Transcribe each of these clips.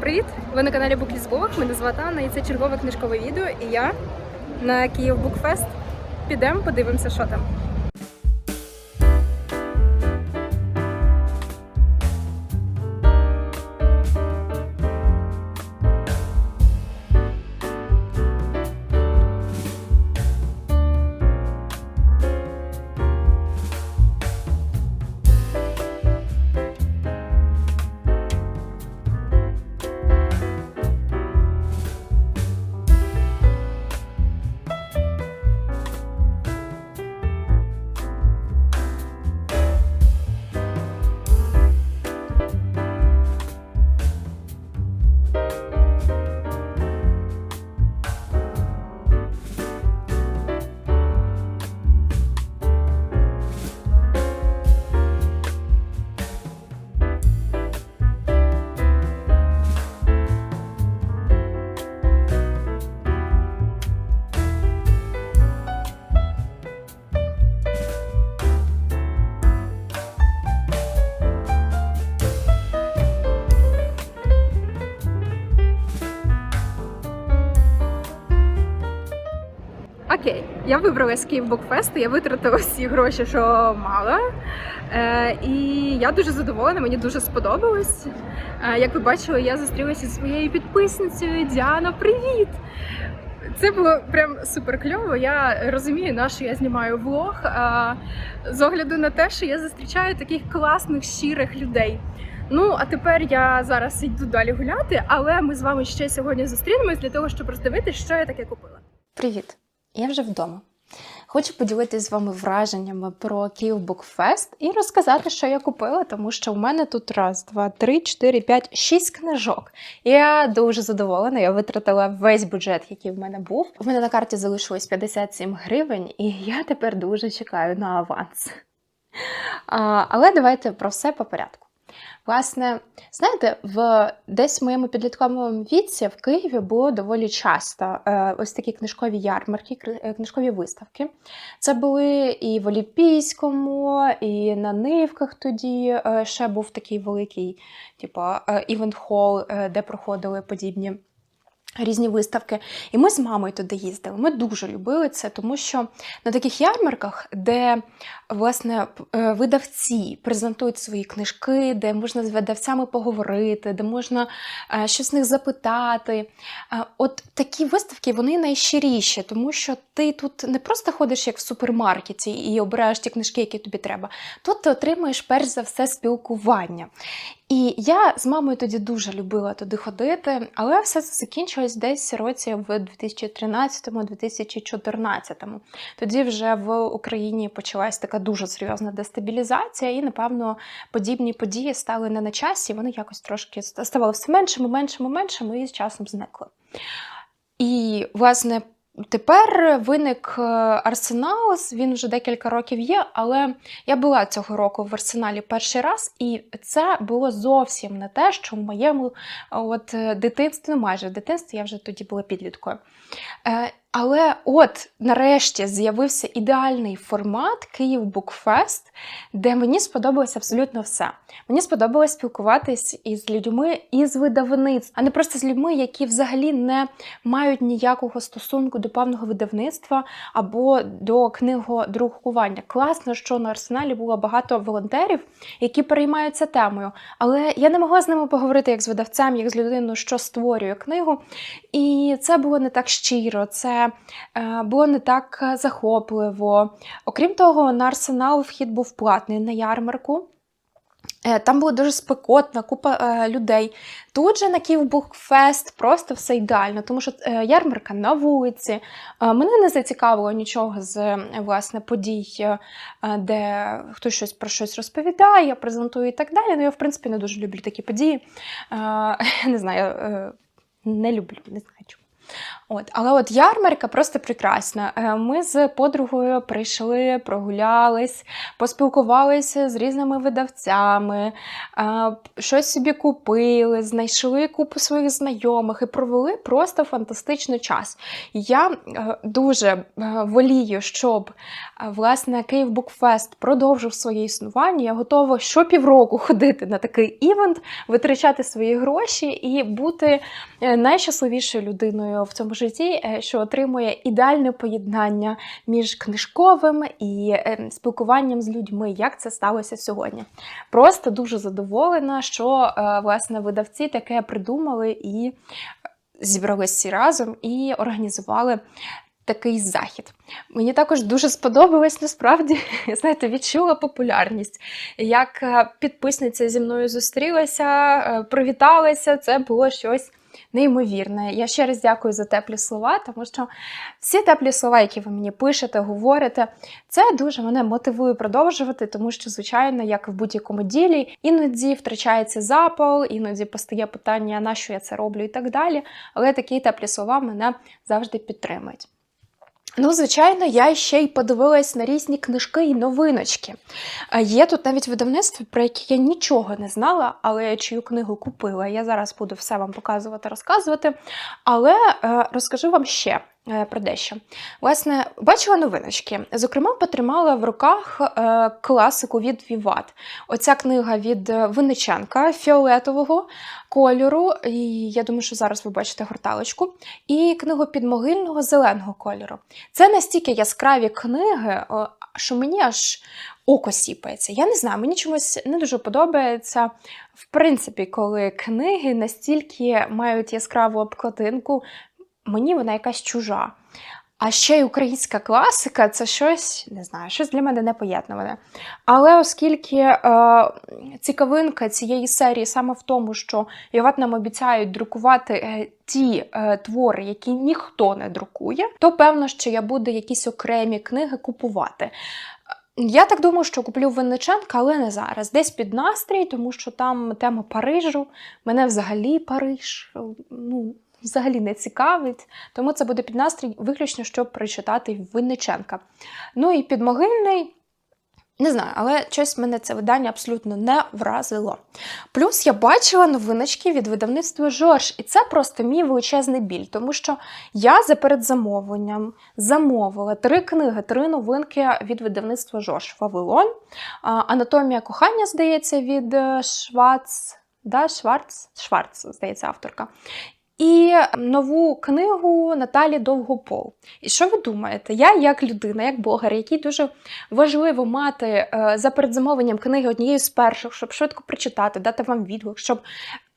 Привіт! Ви на каналі Буклізбок. Мене звати Анна і це чергове книжкове відео. І я на Київ Букфест. Підемо, подивимося, що там. Я вибралась з Київ Букфесту, я витратила всі гроші, що мала. Е, і я дуже задоволена, мені дуже сподобалось. Е, як ви бачили, я зустрілася зі своєю підписницею Діана. Привіт! Це було прям супер кльово. Я розумію, на що я знімаю влог. е, з огляду на те, що я зустрічаю таких класних, щирих людей. Ну, а тепер я зараз йду далі гуляти, але ми з вами ще сьогодні зустрінемось для того, щоб роздивитися, що я таке купила. Привіт! Я вже вдома. Хочу поділитися з вами враженнями про Київ Букфест і розказати, що я купила, тому що у мене тут раз, два, три, чотири, п'ять, шість книжок. Я дуже задоволена. Я витратила весь бюджет, який в мене був. У мене на карті залишилось 57 гривень, і я тепер дуже чекаю на аванс. Але давайте про все по порядку. Власне, знаєте, в десь в моєму підлітковому віці в Києві було доволі часто е, ось такі книжкові ярмарки, е, книжкові виставки. Це були і в Олімпійському, і на Нивках тоді е, ще був такий великий, типу, івент хол, де проходили подібні. Різні виставки, і ми з мамою туди їздили. Ми дуже любили це, тому що на таких ярмарках, де власне е, видавці презентують свої книжки, де можна з видавцями поговорити, де можна е, щось з них запитати. Е, От такі виставки вони найщиріші, тому що ти тут не просто ходиш як в супермаркеті і обираєш ті книжки, які тобі треба. Тут ти отримуєш перш за все спілкування. І я з мамою тоді дуже любила туди ходити, але все це закінчилось десь році в 2013-2014. Тоді вже в Україні почалась така дуже серйозна дестабілізація, і, напевно, подібні події стали не на часі, вони якось трошки ставали все меншими, меншими, меншими і з часом зникли. І, власне, тепер виник е, арсенал, він вже декілька років є, але я була цього року в арсеналі перший раз, і це було зовсім не те, що в моєму е, от, е, дитинстві, ну майже в дитинстві, я вже тоді була підліткою. Але от нарешті з'явився ідеальний формат Київ Букфест, де мені сподобалося абсолютно все. Мені сподобалось спілкуватись із людьми із видавництв, а не просто з людьми, які взагалі не мають ніякого стосунку до певного видавництва або до книгодрукування. Класно, що на арсеналі було багато волонтерів, які переймаються темою. Але я не могла з ними поговорити як з видавцем, як з людиною, що створює книгу. І це було не так щиро, це е, було не так е, захопливо. Окрім того, на арсенал вхід був платний на ярмарку. Е, Там було дуже спекотно, купа е, людей. Тут же на Київбукфест просто все ідеально, тому що е, ярмарка на вулиці. Е, мене не зацікавило нічого з власне подій, е, де хтось щось про щось розповідає, презентує і так далі. Ну, я, в принципі, не дуже люблю такі події. Е, Не знаю, е, не люблю, не знаю чому. От, але от ярмарка просто прекрасна. Е, Ми з подругою прийшли, прогулялись, поспілкувалися з різними видавцями, е, щось собі купили, знайшли купу своїх знайомих і провели просто фантастичний час. Я е, дуже волію, щоб власне Київ Букфест продовжив своє існування. Я готова щопівроку ходити на такий івент, витрачати свої гроші і бути найщасливішою людиною в цьому житті, е, що отримує ідеальне поєднання між книжковим і е, спілкуванням з людьми, як це сталося сьогодні. Просто дуже задоволена, що е, власне видавці таке придумали і зібралися всі разом і організували. Такий захід. Мені також дуже сподобалось, насправді, знаєте, відчула популярність. Як підписниця зі мною зустрілася, привіталася, це було щось неймовірне. Я ще раз дякую за теплі слова, тому що всі теплі слова, які ви мені пишете, говорите, це дуже мене мотивує продовжувати, тому що, звичайно, як в будь-якому ділі, іноді втрачається запал, іноді постає питання, на що я це роблю і так далі. Але такі теплі слова мене завжди підтримують. Ну, звичайно, я ще й подивилась на різні книжки і новиночки. Є тут навіть видавництво, про яке я нічого не знала, але чию книгу купила. Я зараз буду все вам показувати, розказувати. Але е, розкажу вам ще про дещо. Власне, бачила новиночки. Зокрема, потримала в руках е, класику від Віват. Оця книга від е, Винниченка фіолетового кольору. І я думаю, що зараз ви бачите горталочку. І книгу підмогильного зеленого кольору. Це настільки яскраві книги, що мені аж око сіпається. Я не знаю, мені чомусь не дуже подобається. В принципі, коли книги настільки мають яскраву обкладинку, мені вона якась чужа. А ще й українська класика це щось, не знаю, щось для мене непоєднуване. Але оскільки е, цікавинка цієї серії саме в тому, що Яват нам обіцяють друкувати е, ті е, твори, які ніхто не друкує, то певно, що я буду якісь окремі книги купувати. Я так думаю, що куплю Винниченка, але не зараз. Десь під настрій, тому що там тема Парижу. Мене взагалі Париж ну, взагалі не цікавить. Тому це буде під настрій виключно, щоб прочитати Винниченка. Ну і підмогильний. Не знаю, але щось мене це видання абсолютно не вразило. Плюс я бачила новиночки від видавництва Жорж, і це просто мій величезний біль, тому що я за передзамовленням замовила три книги, три новинки від видавництва Жорж Вавилон, Анатомія кохання, здається, від е, Швац. Да, Шварц, Шварц, здається, авторка. І нову книгу Наталі Довгопол. І що ви думаєте? Я, як людина, як блогер, який дуже важливо мати е, за передзамовленням книги однією з перших, щоб швидко прочитати, дати вам відгук, щоб.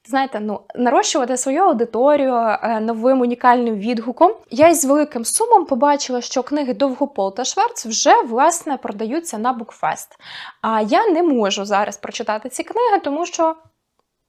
Знаєте, ну нарощувати свою аудиторію е, новим унікальним відгуком. Я із великим сумом побачила, що книги Довгопол та Шварц вже власне продаються на Букфест. А я не можу зараз прочитати ці книги, тому що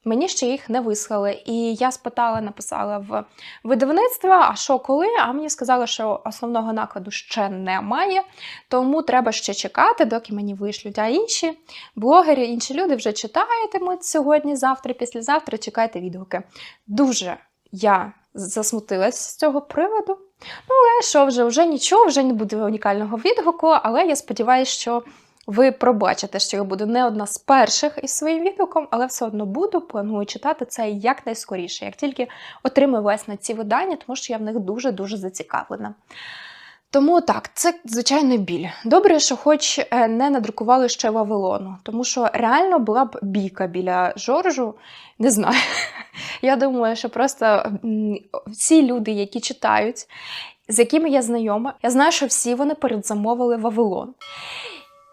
Мені ще їх не вислали. І я спитала, написала в видавництво, а що коли? А мені сказали, що основного накладу ще немає, тому треба ще чекати, доки мені вишлють. А інші блогери, інші люди вже читатимуть сьогодні, завтра, післязавтра. Чекайте відгуки. Дуже я засмутилась з цього приводу. Ну, але що вже, вже нічого, вже не буде унікального відгуку, але я сподіваюся, що. Ви пробачите, що я буду не одна з перших із своїм відгуком, але все одно буду. Планую читати це якнайскоріше, як тільки отримаю власне ці видання, тому що я в них дуже-дуже зацікавлена. Тому так, це звичайно біль. Добре, що хоч е, не надрукували ще Вавилону, тому що реально була б бійка біля Жоржу. Не знаю. Я думаю, що просто всі люди, які читають, з якими я знайома, я знаю, що всі вони передзамовили Вавилон.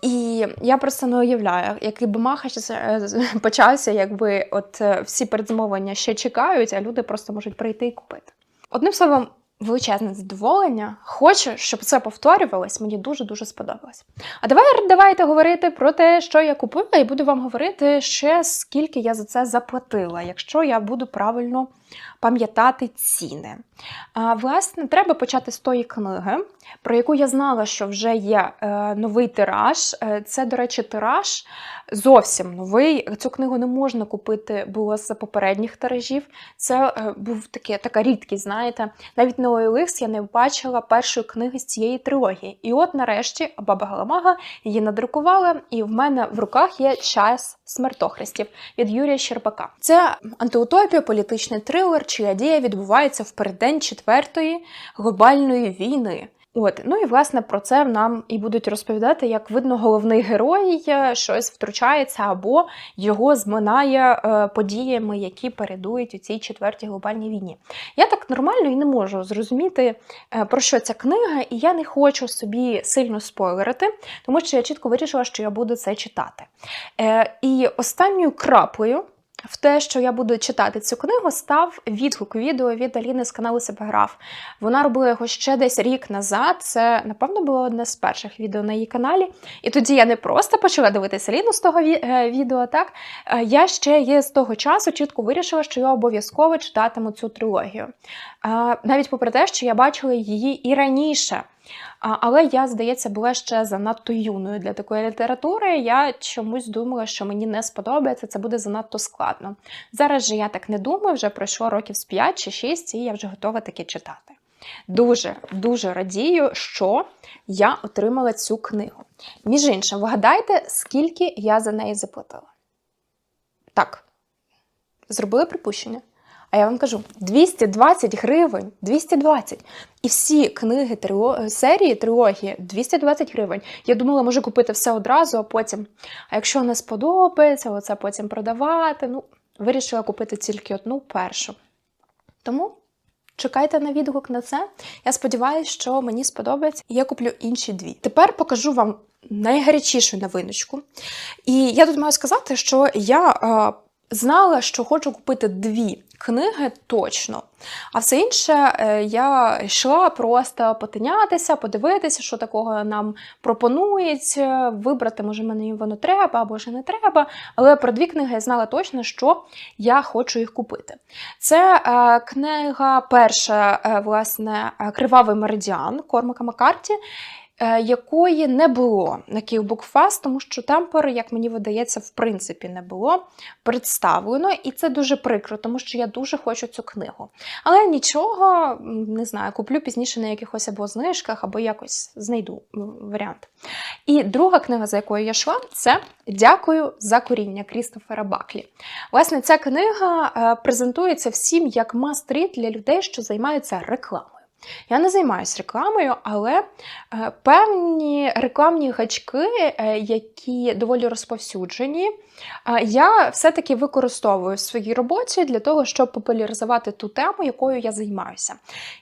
І я просто не уявляю, який би махач е, почався, якби от е, всі передзамовлення ще чекають, а люди просто можуть прийти і купити. Одним словом, величезне задоволення. Хочу, щоб це повторювалось. Мені дуже дуже сподобалось. А давай давайте говорити про те, що я купила, і буду вам говорити ще скільки я за це заплатила, якщо я буду правильно пам'ятати ціни. Власне, треба почати з тої книги, про яку я знала, що вже є е, новий тираж. Е, Це, до речі, тираж зовсім новий. Цю книгу не можна купити було з попередніх тиражів. Це е, був таке, така рідкість, знаєте. Навіть на OLX я не бачила першої книги з цієї трилогії. І от нарешті баба Галамага її надрукувала, і в мене в руках є час смертохрестів від Юрія Щербака. Це антиутопія, політичний трилер, чия дія відбувається в переддень четвертої глобальної війни. От, ну і власне про це нам і будуть розповідати, як видно, головний герой е, щось втручається або його зминає е, подіями, які передують у цій четвертій глобальній війні. Я так нормально і не можу зрозуміти, е, про що ця книга, і я не хочу собі сильно спойлерити, тому що я чітко вирішила, що я буду це читати. Е, і останньою краплею в те, що я буду читати цю книгу, став відгук відео від Аліни з каналу Себе грав. Вона робила його ще десь рік назад. Це, напевно, було одне з перших відео на її каналі. І тоді я не просто почала дивитися Аліну з того е, відео, так Е, я ще є з того часу чітко вирішила, що я обов'язково читатиму цю трилогію. Е, Навіть попри те, що я бачила її і раніше. Але я, здається, була ще занадто юною для такої літератури. Я чомусь думала, що мені не сподобається, це буде занадто складно. Зараз же я так не думаю, вже пройшло років з 5 чи 6, і я вже готова таке читати. Дуже дуже радію, що я отримала цю книгу. Між іншим, вгадайте, скільки я за неї заплатила? Так, зробили припущення. А я вам кажу: 220 гривень, 220. І всі книги трило... серії трилогії 220 гривень. Я думала, можу купити все одразу, а потім. А якщо не сподобається, оце потім продавати. Ну, вирішила купити тільки одну першу. Тому чекайте на відгук на це. Я сподіваюся, що мені сподобається, і я куплю інші дві. Тепер покажу вам найгарячішу новиночку. І я тут маю сказати, що я е, знала, що хочу купити дві книги точно. А все інше е, я йшла просто потинятися, подивитися, що такого нам пропонують, е, вибрати, може, мені воно треба або ж не треба. Але про дві книги я знала точно, що я хочу їх купити. Це е, книга перша, е, власне, Кривавий меридіан Кормака Маккарті. Е, Якої не було на Київбукфест, тому що темпер, як мені видається, в принципі не було представлено, і це дуже прикро, тому що я дуже хочу цю книгу. Але нічого, не знаю, куплю пізніше на якихось або знижках, або якось знайду варіант. І друга книга, за якою я йшла, це Дякую за коріння Крістофера Баклі. Власне, ця книга е, презентується всім як must-read для людей, що займаються рекламою. Я не займаюся рекламою, але е, певні рекламні гачки, е, які доволі розповсюджені, е, я все-таки використовую в своїй роботі для того, щоб популяризувати ту тему, якою я займаюся.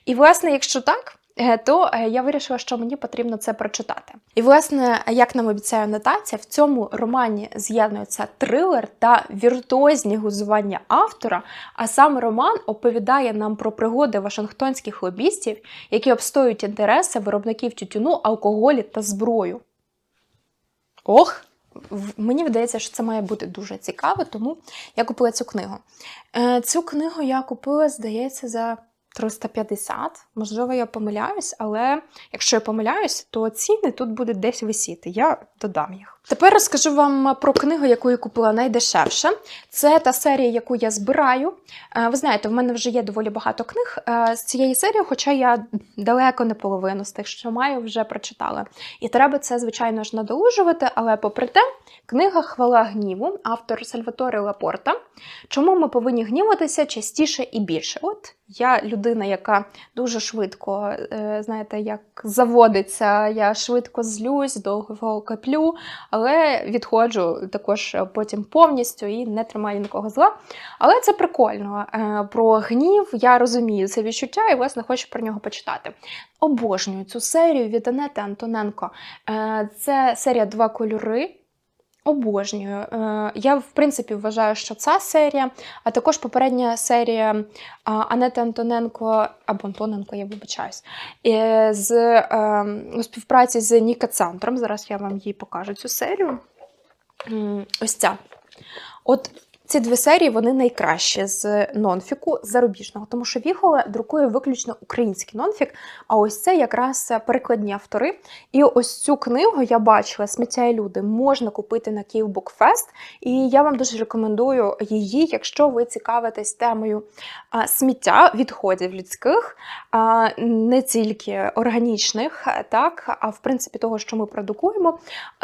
І, власне, якщо так, то е, я вирішила, що мені потрібно це прочитати. І, власне, як нам обіцяє нотація, в цьому романі з'єднується трилер та віртуозні гузування автора, а сам роман оповідає нам про пригоди вашингтонських лобістів, які обстоюють інтереси виробників тютюну, алкоголі та зброю. Ох! Мені видається, що це має бути дуже цікаво, тому я купила цю книгу. Е, Цю книгу я купила, здається, за 350. Можливо, я помиляюсь, але якщо я помиляюсь, то ціни тут будуть десь висіти. Я додам їх. Тепер розкажу вам про книгу, яку я купила найдешевше. Це та серія, яку я збираю. Е, Ви знаєте, в мене вже є доволі багато книг е, з цієї серії, хоча я далеко не половину з тих, що маю, вже прочитала. І треба це, звичайно ж, надолужувати, але попри те, книга Хвала гніву, автор Сальваторе Лапорта. Чому ми повинні гніватися частіше і більше? От я людина, яка дуже швидко, е, знаєте, як заводиться, я швидко злюсь, довго коплю, але відходжу також потім повністю і не тримаю нікого зла. Але це прикольно. Е, Про гнів я розумію це відчуття і, власне, хочу про нього почитати. Обожнюю цю серію від Анети Антоненко. Е, Це серія Два кольори. Обожнюю. Е, Я, в принципі, вважаю, що ця серія, а також попередня серія Анети Антоненко, або Антоненко, я вибачаюсь, е, з е, у співпраці з Ніка Центром. Зараз я вам її покажу цю серію. Ось ця. От ці дві серії вони найкращі з нонфіку зарубіжного, тому що Вігола друкує виключно український нонфік, а ось це якраз перекладні автори. І ось цю книгу я бачила Сміття і люди можна купити на Київ Букфест. І я вам дуже рекомендую її, якщо ви цікавитесь темою сміття, відходів людських, не тільки органічних, так, а в принципі того, що ми продукуємо.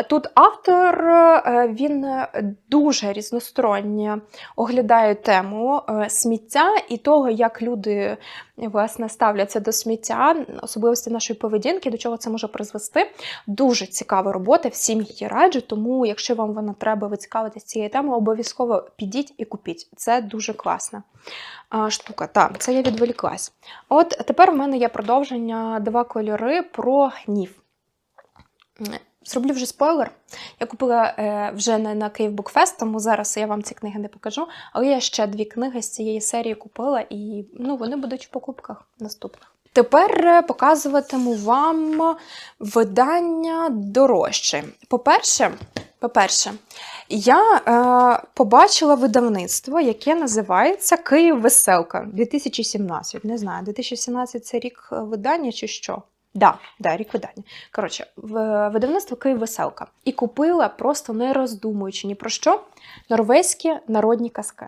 Тут автор е, він дуже різносторонньо оглядає тему е, сміття і того, як люди власне ставляться до сміття, особливості нашої поведінки, до чого це може призвести. Дуже цікава робота, всім її раджу. Тому, якщо вам вона треба, ви цікавитесь цією темою, обов'язково підіть і купіть. Це дуже класна штука. Так, це я відволіклась. От тепер в мене є продовження два кольори про гнів. Зроблю вже спойлер. Я купила е, вже не на Київ Букфест, тому зараз я вам ці книги не покажу. Але я ще дві книги з цієї серії купила, і ну, вони будуть в покупках наступних. Тепер е, показуватиму вам видання дорожче. По-перше, по-перше, я е, побачила видавництво, яке називається Київ Веселка 2017. Не знаю, 2017 це рік е, видання чи що? Да, да, рік видання. Коротше, видавництво Київ Веселка. І купила, просто не роздумуючи ні про що, норвезькі народні казки.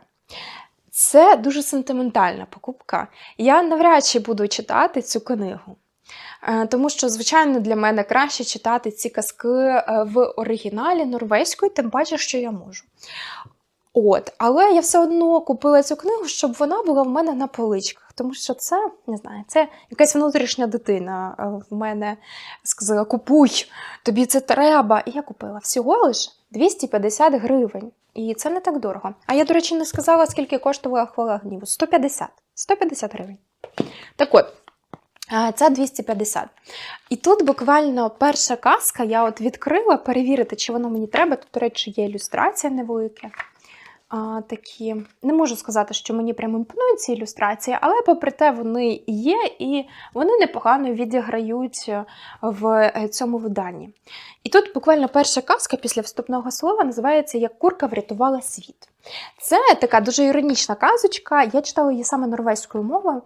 Це дуже сентиментальна покупка. Я навряд чи буду читати цю книгу. Е, Тому що, звичайно, для мене краще читати ці казки е, в оригіналі норвезькою, тим паче, що я можу. От, але я все одно купила цю книгу, щоб вона була в мене на поличках, тому що це не знаю, це якась внутрішня дитина е, в мене сказала: Купуй, тобі це треба. І я купила всього лиш 250 гривень. І це не так дорого. А я, до речі, не сказала, скільки коштувала хвала гніву. 150. 150 гривень. Так от. е, Це 250. І тут буквально перша казка я от відкрила перевірити, чи воно мені треба. Тут, до речі, є ілюстрація невелика. А, такі. Не можу сказати, що мені прямо імпонують ці ілюстрації, але попри те, вони є і вони непогано відіграють в е, цьому виданні. І тут буквально перша казка після вступного слова називається Як курка врятувала світ. Це така дуже іронічна казочка. Я читала її саме норвезькою мовою.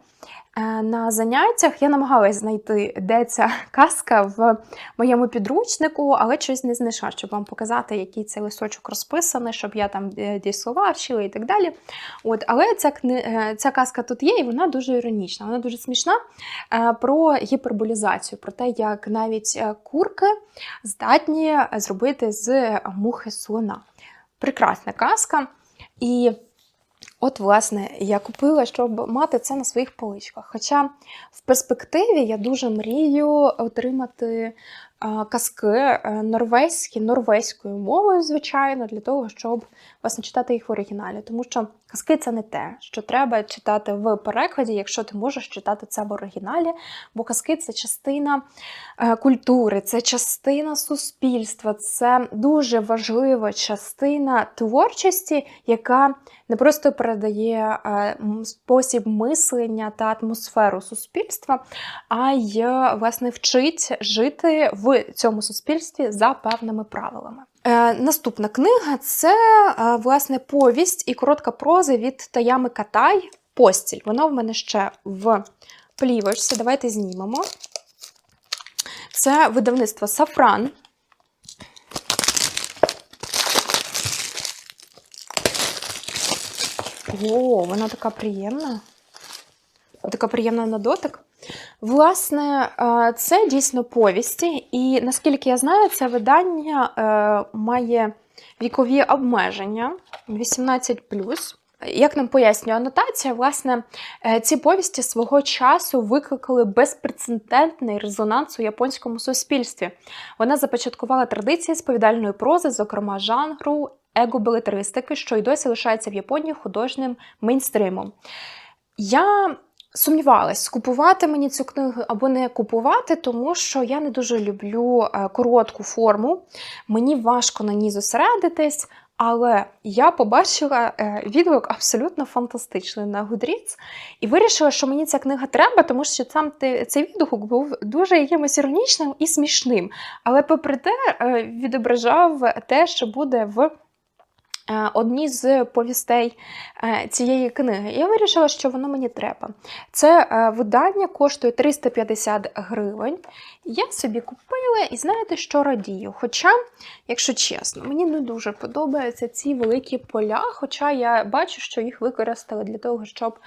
Е, На заняттях я намагалась знайти, де ця казка в моєму підручнику, але щось не знайшла, щоб вам показати, який цей листочок розписаний, щоб я там е, дійслова вчила і так далі. От, але ця, е, ця казка тут є, і вона дуже іронічна, вона дуже смішна про гіперболізацію, про те, як навіть курки здатні зробити з мухи слона. Прекрасна казка. І от, власне, я купила, щоб мати це на своїх поличках. Хоча в перспективі я дуже мрію отримати казки е, норвезькі, норвезькою мовою, звичайно, для того, щоб власне читати їх в оригіналі. Тому що казки це не те, що треба читати в перекладі, якщо ти можеш читати це в оригіналі. Бо казки це частина е, культури, це частина суспільства, це дуже важлива частина творчості, яка не просто передає е, спосіб мислення та атмосферу суспільства, а й е, власне вчить жити в цьому суспільстві за певними правилами. Е, наступна книга це е, власне повість і коротка проза від Таями Катай Постіль. Вона в мене ще в плівочці. Давайте знімемо. Це видавництво Сафран. О, вона така приємна. Така приємна на дотик. Власне, е, це дійсно повісті, і наскільки я знаю, це видання е, має вікові обмеження 18. Як нам пояснює анотація, власне, е, ці повісті свого часу викликали безпрецедентний резонанс у японському суспільстві. Вона започаткувала традиції сповідальної прози, зокрема жанру егобелетристики, що й досі лишається в Японії художнім мейнстримом. Я сумнівалась, купувати мені цю книгу або не купувати, тому що я не дуже люблю е, коротку форму. Мені важко на ній зосередитись. Але я побачила е, відгук абсолютно фантастичний на Goodreads і вирішила, що мені ця книга треба, тому що сам цей відгук був дуже якимось іронічним і смішним. Але попри те, е, відображав те, що буде в одні з повістей е, цієї книги. Я вирішила, що воно мені треба. Це е, видання коштує 350 гривень. Я собі купила і знаєте, що радію. Хоча, якщо чесно, мені не дуже подобаються ці великі поля, хоча я бачу, що їх використали для того, щоб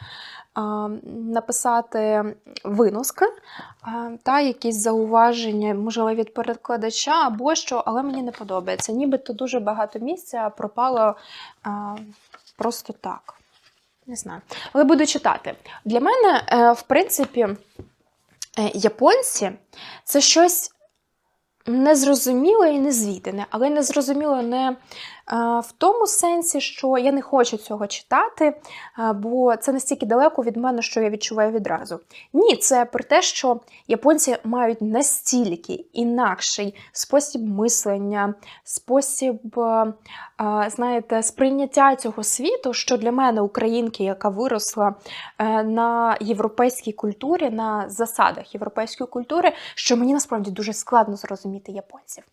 написати виноски та якісь зауваження, можливо, від перекладача або що, але мені не подобається. Нібито дуже багато місця пропало просто так. Не знаю. Але буду читати. Для мене, е, в принципі, е, японці це щось незрозуміле і незвідане, але незрозуміло не е, в тому сенсі, що я не хочу цього читати, е, бо це настільки далеко від мене, що я відчуваю відразу. Ні, це про те, що японці мають настільки інакший спосіб мислення, спосіб, е, знаєте, сприйняття цього світу, що для мене, українки, яка виросла на європейській культурі, на засадах європейської культури, що мені насправді дуже складно зрозуміти японців.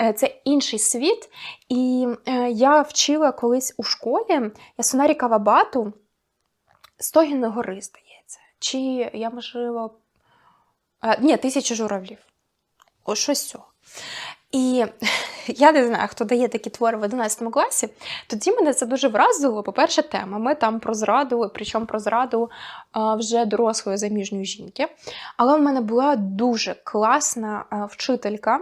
Е, Це інший світ, і е, я вчила колись у школі Ясунарі Кавабату Стогін гори, здається. Чи я, можливо. е, Ні, тисяча журавлів. Ось щось цього. І я не знаю, хто дає такі твори в 11 класі. Тоді мене це дуже вразило. По-перше, тема. Ми там про зраду, причому про зраду вже дорослої заміжньої жінки. Але в мене була дуже класна вчителька,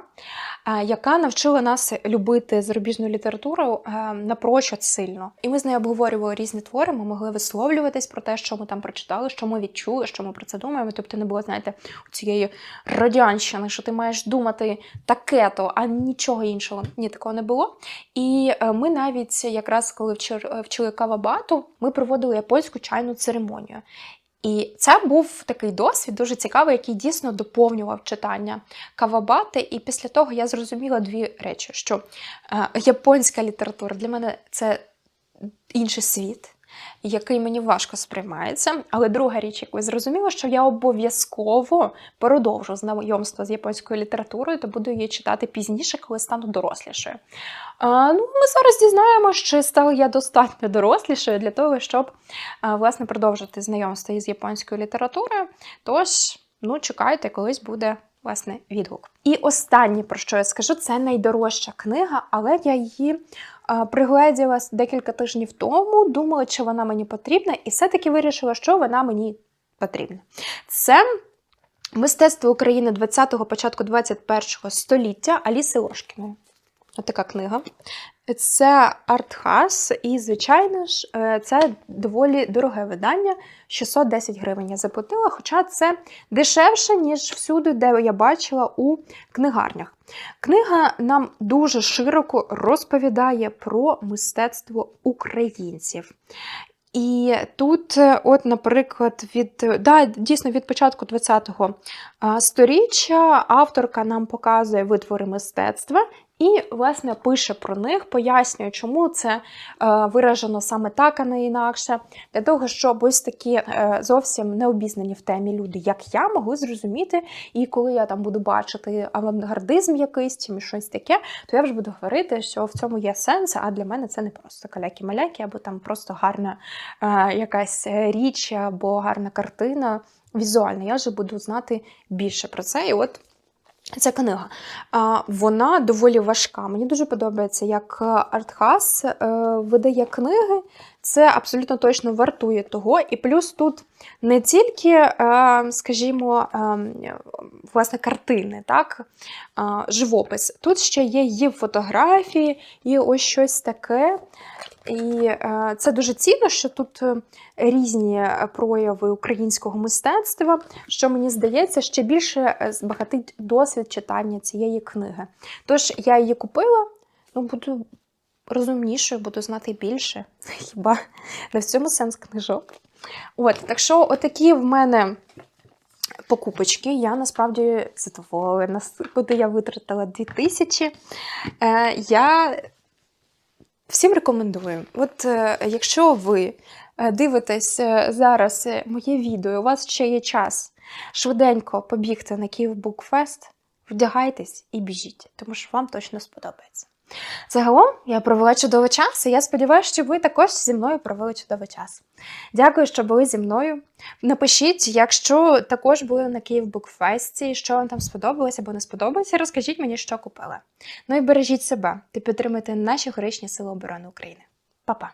яка навчила нас любити зарубіжну літературу напрочуд сильно. І ми з нею обговорювали різні твори, ми могли висловлюватись про те, що ми там прочитали, що ми відчули, що ми про це думаємо. Тобто не було, знаєте, цієї радянщини, що ти маєш думати таке-то, а нічого іншого. Ні, такого не було. І е, ми навіть якраз коли вчили кавабату, ми проводили японську чайну церемонію. І це був такий досвід дуже цікавий, який дійсно доповнював читання кавабати. І після того я зрозуміла дві речі: що е, японська література для мене це інший світ. Який мені важко сприймається, але друга річ, яку я зрозуміла, що я обов'язково продовжу знайомство з японською літературою, то буду її читати пізніше, коли стану дорослішою. А, ну, ми зараз дізнаємося, чи стала я достатньо дорослішою для того, щоб а, власне продовжити знайомство із японською літературою. Тож, ну, чекайте, колись буде власне відгук. І останнє, про що я скажу, це найдорожча книга, але я її пригледіла декілька тижнів тому, думала, чи вона мені потрібна, і все-таки вирішила, що вона мені потрібна. Це мистецтво України 20-го, початку 21-го століття Аліси Лошкіної. Отака книга. Це артхас, і, звичайно ж, е, це доволі дороге видання 610 гривень я заплатила, хоча це дешевше, ніж всюди, де я бачила у книгарнях. Книга нам дуже широко розповідає про мистецтво українців. І тут, е, от, наприклад, від да, дійсно від початку ХХ сторіччя авторка нам показує витвори мистецтва. І, власне, пише про них, пояснює, чому це е, виражено саме так, а не інакше, для того, щоб ось такі е, зовсім не обізнані в темі люди, як я, могли зрозуміти. І коли я там буду бачити авангардизм якийсь чи щось таке, то я вже буду говорити, що в цьому є сенс, а для мене це не просто каляки-маляки, або там просто гарна е, якась річ, або гарна картина візуальна. Я вже буду знати більше про це. І от Ця книга. Вона доволі важка. Мені дуже подобається, як Артхас е, видає книги. Це абсолютно точно вартує того. І плюс тут не тільки, е, скажімо, е, власне, картини, так? е, живопис. Тут ще є її фотографії, і ось щось таке. І це дуже цінно, що тут різні прояви українського мистецтва, що мені здається, ще більше збагатить досвід читання цієї книги. Тож я її купила, ну буду розумнішою, буду знати більше. Хіба не в цьому сенс книжок? От, так що, отакі в мене. Покупочки, я насправді задоволена, куди я витратила 2000. Е, я Всім рекомендую. От е, якщо ви е, дивитесь е, зараз моє відео, у вас ще є час швиденько побігти на Київ Букфест, вдягайтесь і біжіть, тому що вам точно сподобається. Загалом я провела чудовий час, і я сподіваюся, що ви також зі мною провели чудовий час. Дякую, що були зі мною. Напишіть, якщо також були на Київ Букфесті, що вам там сподобалося або не сподобалося, розкажіть мені, що купили. Ну і бережіть себе та підтримайте наші горичні сили оборони України. Па-па!